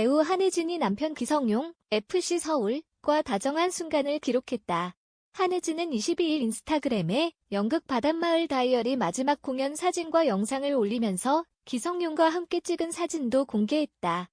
배우 한혜진이 남편 기성용, FC 서울과 다정한 순간을 기록했다. 한혜진은 22일 인스타그램에 연극 바닷마을 다이어리 마지막 공연 사진과 영상을 올리면서 기성용과 함께 찍은 사진도 공개했다.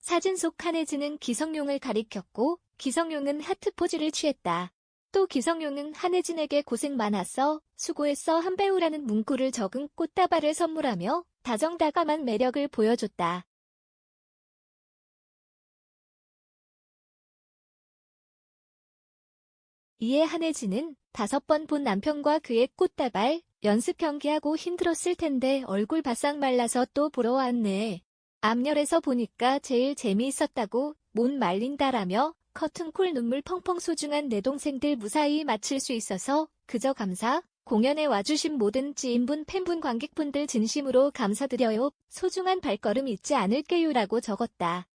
사진 속 한혜진은 기성용을 가리켰고 기성용은 하트 포즈를 취했다. 또 기성용은 한혜진에게 고생 많았어, 수고했어 한 배우라는 문구를 적은 꽃다발을 선물하며 다정다감한 매력을 보여줬다. 이에 한혜진은 다섯 번 본 남편과 그의 꽃다발, 연습 경기하고 힘들었을 텐데 얼굴 바싹 말라서 또 보러 왔네. 앞열에서 보니까 제일 재미있었다고 못 말린다라며 커튼콜 눈물 펑펑 소중한 내 동생들 무사히 마칠 수 있어서 그저 감사. 공연에 와주신 모든 지인분, 팬분, 관객분들 진심으로 감사드려요. 소중한 발걸음 잊지 않을게요 라고 적었다.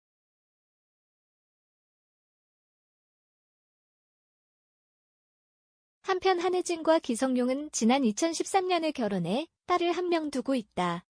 한편 한혜진과 기성용은 지난 2013년에 결혼해 딸을 한 명 두고 있다.